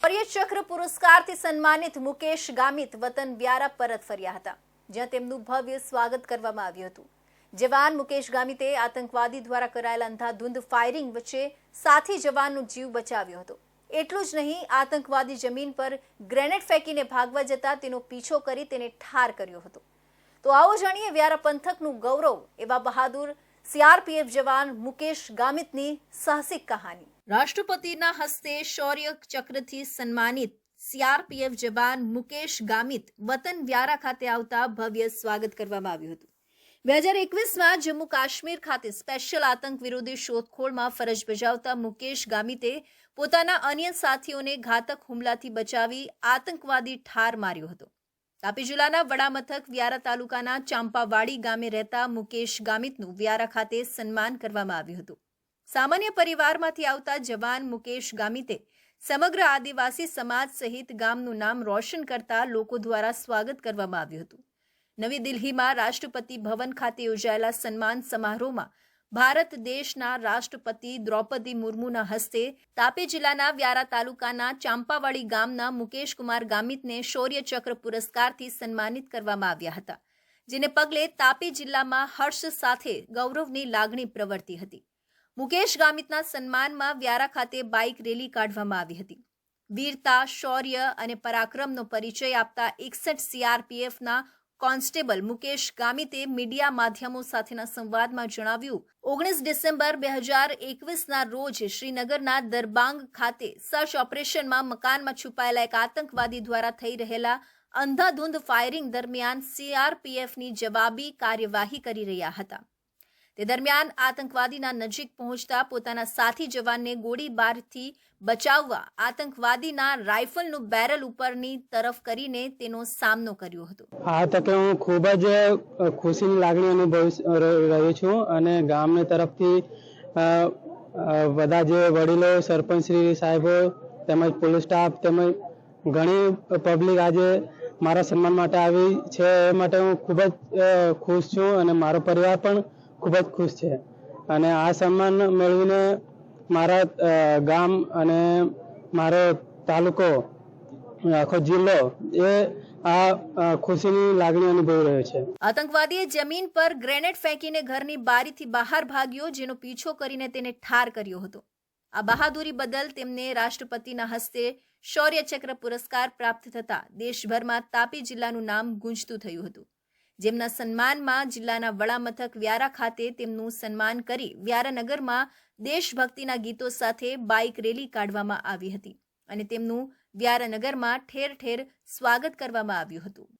શૌર્ય પુરસ્કારથી સન્માનિત મુકેશ ગામિત વતન વ્યારા પરત ફર્યા હતા, જ્યાં તેમનું ભવ્ય સ્વાગત કરવામાં આવ્યું હતું. જવાન મુકેશ ગામિતે આતંકવાદી દ્વારા કરાયેલા અંધાધૂંધ ફાયરિંગ વચ્ચે સાથી જવાનનો જીવ બચાવ્યો હતો. એટલું જ નહીં, આતંકવાદી જમીન પર ગ્રેનેડ ફેંકીને ભાગવા જતા તેનો પીછો કરી તેને ઠાર કર્યો હતો. તો આવો જાણીએ વ્યારા પંથકનું ગૌરવ એવા બહાદુર સીઆરપીએફ જવાન મુકેશ ગામિતની સાહસિક કહાની. રાષ્ટ્રપતિના હસ્તે શૌર્ય ચક્રથી સન્માનિત સીઆરપીએફ જવાન મુકેશ ગામિત વતન વ્યારા ખાતે આવતા ભવ્ય સ્વાગત કરવામાં આવ્યું હતું. બે હજાર એકવીસમાં જમ્મુ કાશ્મીર ખાતે સ્પેશિયલ આતંક વિરોધી શોધખોળમાં ફરજ બજાવતા મુકેશ ગામિતે પોતાના અન્ય સાથીઓને ઘાતક હુમલાથી બચાવી આતંકવાદી ઠાર માર્યો હતો. તાપી જિલ્લાના વડામથક વ્યારા તાલુકાના ચાંપાવાડી ગામે રહેતા મુકેશ ગામિતનું વ્યારા ખાતે સન્માન કરવામાં આવ્યું હતું. સામાન્ય પરિવારમાંથી આવતા જવાન મુકેશ ગામિતે સમગ્ર આદિવાસી સમાજ સહિત ગામનું નામ રોશન કરતા લોકો દ્વારા સ્વાગત કરવામાં આવ્યું હતું. નવી દિલ્હીમાં રાષ્ટ્રપતિ ભવન ખાતે યોજાયેલા સન્માન સમારોહમાં ભારત દેશના રાષ્ટ્રપતિ દ્રૌપદી મુર્મુના હસ્તે તાપી જિલ્લાના વ્યારા તાલુકાના ચાંપાવાડી ગામના મુકેશકુમાર ગામિતને શૌર્ય ચક્ર પુરસ્કારથી સન્માનિત કરવામાં આવ્યા હતા, જેને પગલે તાપી જિલ્લામાં હર્ષ સાથે ગૌરવની લાગણી પ્રવર્તી હતી. મુકેશ ગામિતના સન્માનમાં વ્યારા ખાતે બાઇક રેલી કાઢવામાં આવી હતી. વીરતા, શૌર્ય અને પરાક્રમનો પરિચય આપતા એકસઠ સીઆરપીએફના કોન્સ્ટેબલ મુકેશ ગામિતે મીડિયા માધ્યમો સાથેના સંવાદમાં જણાવ્યું, ઓગણીસ ડિસેમ્બર બે હજાર એકવીસના રોજ શ્રીનગરના દરબાંગ ખાતે સર્ચ ઓપરેશનમાં મકાનમાં છુપાયેલા એક આતંકવાદી દ્વારા થઈ રહેલા અંધાધૂંધ ફાયરિંગ દરમિયાન સીઆરપીએફની જવાબી કાર્યવાહી કરી રહ્યા હતા. તે દરમિયાન આતંકવાદીના નજીક પહોંચતા પોતાના સાથી જવાનને ગોળીબારથી બચાવવા આતંકવાદીના રાઇફલનું બેરલ ઉપરની તરફ કરીને તેનો સામનો કર્યો હતો. આ તકે હું ખૂબ જ ખુશીની લાગણી અનુભવી રહ્યો છું અને ગામને તરફથી બધા જે વડીલો સરપંચશ્રી સાહેબો તેમજ પોલીસ સ્ટાફ તેમજ ઘણી પબ્લિક આજે મારા સન્માન માટે આવી છે એ માટે હું ખૂબ જ ખુશ છું અને મારો પરિવાર પણ ખૂબ જ ખુશ છે. અને આ સન્માન મેળવીને મારા ગામ અને મારો તાલુકો, આખો જિલ્લો એ આ ખુશીની લાગણી અનુભવી રહ્યો છે. આતંકવાદીએ જમીન પર ગ્રેનેડ ફેંકીને ઘરની બારીથી બહાર ભાગ્યો, જેનો પીછો કરીને તેને ઠાર કર્યો હતો. આ બહાદુરી બદલ તેમને રાષ્ટ્રપતિના હસ્તે શૌર્ય ચક્ર પુરસ્કાર પ્રાપ્ત થતા દેશભરમાં તાપી જિલ્લાનું નામ ગુંજતું થયું હતું. જેમના સન્માનમાં જિલ્લાના વડામથક વ્યારા ખાતે તેમનું સન્માન કરી વ્યારાનગરમાં દેશભક્તિના ગીતો સાથે બાઇક રેલી કાઢવામાં આવી હતી અને તેમનું વ્યારાનગરમાં ઠેર ઠેર સ્વાગત કરવામાં આવ્યું હતું.